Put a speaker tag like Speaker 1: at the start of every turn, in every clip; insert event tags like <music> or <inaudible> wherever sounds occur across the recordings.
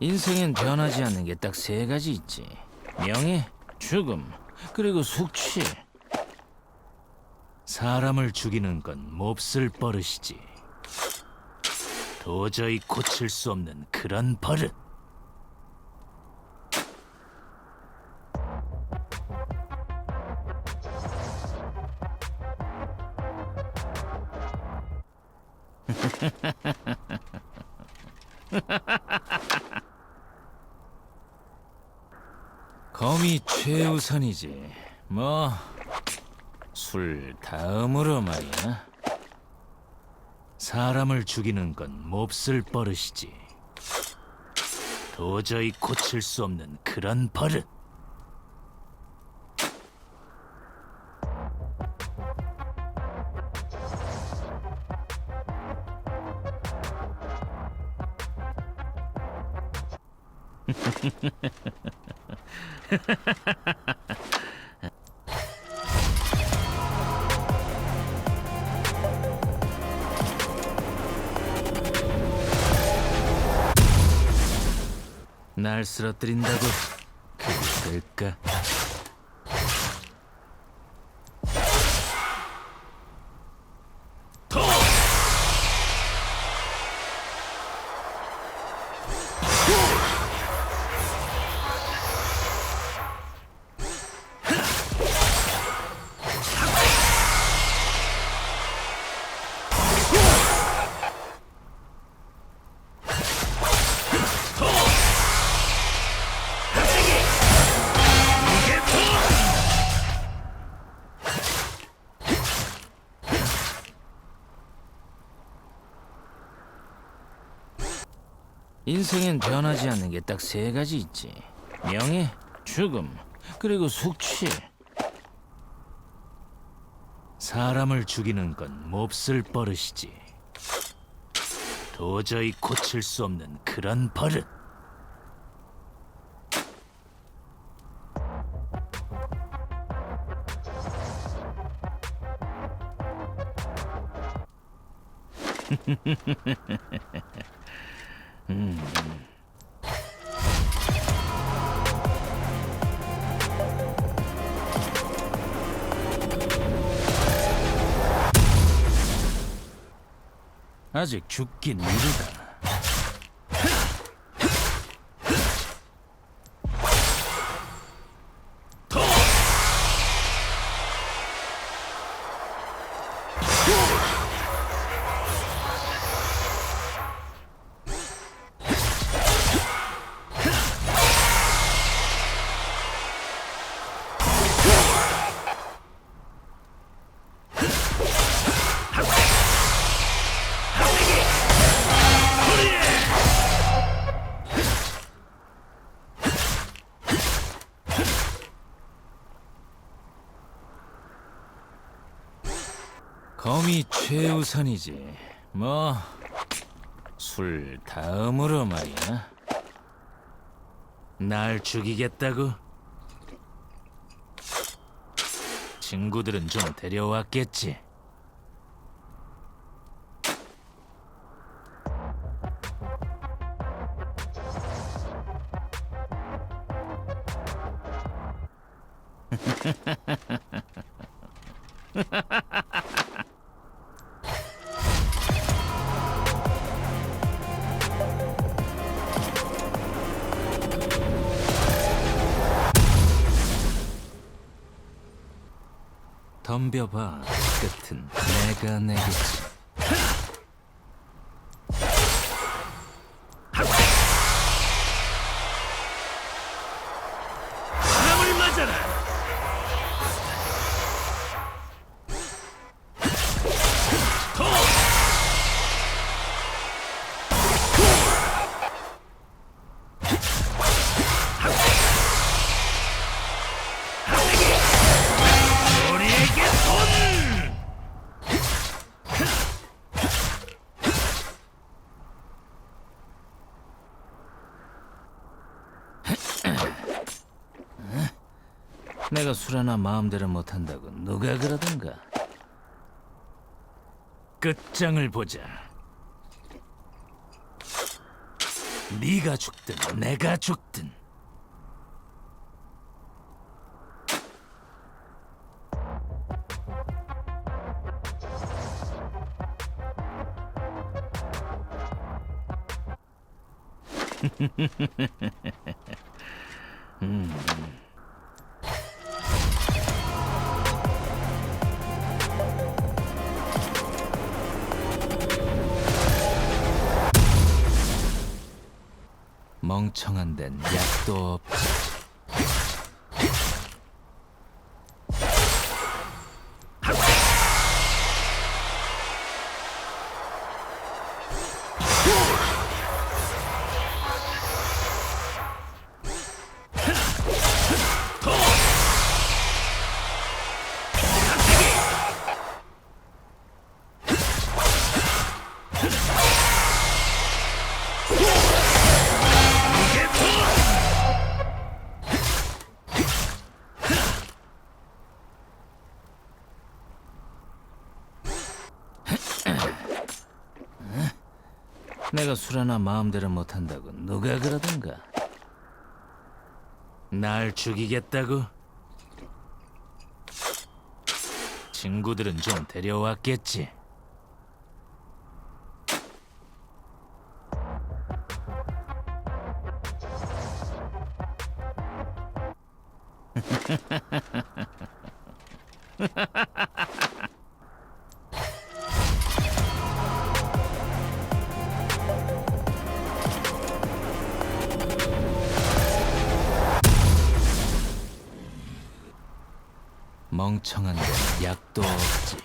Speaker 1: 인생엔 변하지 않는 게 딱 세 가지 있지. 명예, 죽음, 그리고 숙취. 사람을 죽이는 건 몹쓸 버릇이지. 도저히 고칠 수 없는 그런 버릇. <laughs> 검이 최우선이지. 뭐, 술 다음으로 말이야. 사람을 죽이는 건 몹쓸 버릇이지. 도저히 고칠 수 없는 그런 버릇. <laughs> 날 쓰러뜨린다고 그게 될까? 인생엔 변하지 않는 게 딱 세 가지 있지. 명예, 죽음, 그리고 숙취. 사람을 죽이는 건 몹쓸 버릇이지. 도저히 고칠 수 없는 그런 버릇. <laughs> 아직 죽긴 이르다. 검이 최우선이지. 뭐, 술 다음으로 말이야. 날 죽이겠다고? 친구들은 좀 데려왔겠지. <laughs> 덤벼봐. 끝은 내가 내겠지. 내가 술 하나 마음대로 못한다고 누가 그러던가. 끝장을 보자. 네가 죽든 내가 죽든 <laughs> 멍청한 데는 약도 없지. 내가 술 하나 마음대로 못한다고 누가 그러던가? 날 죽이겠다고? 친구들은 좀 데려왔겠지. 멍청한 데는 약도 없지.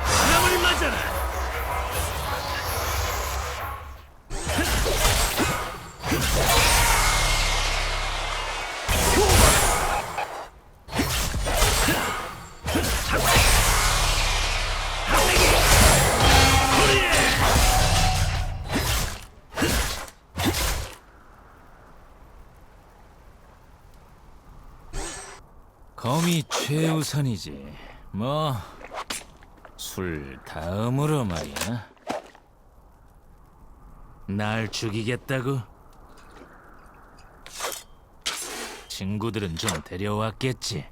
Speaker 2: 바람을 맞아라.
Speaker 1: 검이 최우선이지. 뭐 술 다음으로 말이야. 날 죽이겠다고? 친구들은 좀 데려왔겠지.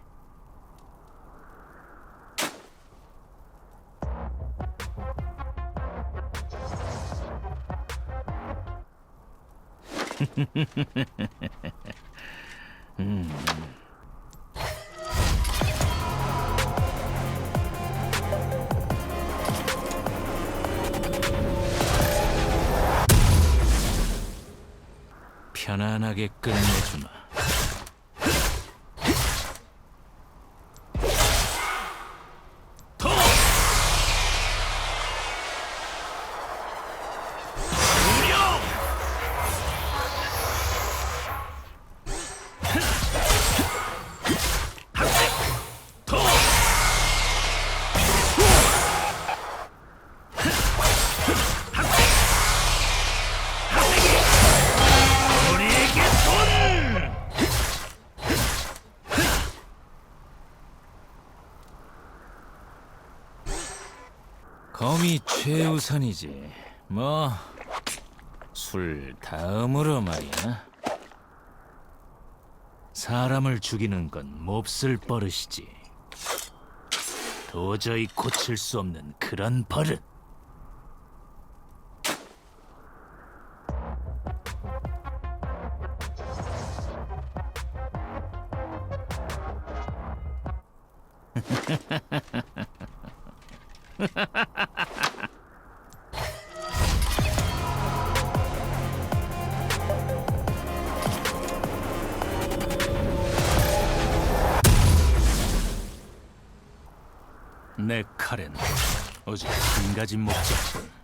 Speaker 1: <laughs> 편안하게 끝내주마. 검이 최우선이지. 뭐 술 다음으로 말이야. 사람을 죽이는 건 몹쓸 버릇이지. 도저히 고칠 수 없는 그런 버릇. <laughs> 내 칼엔 오직 한 가지 목적뿐.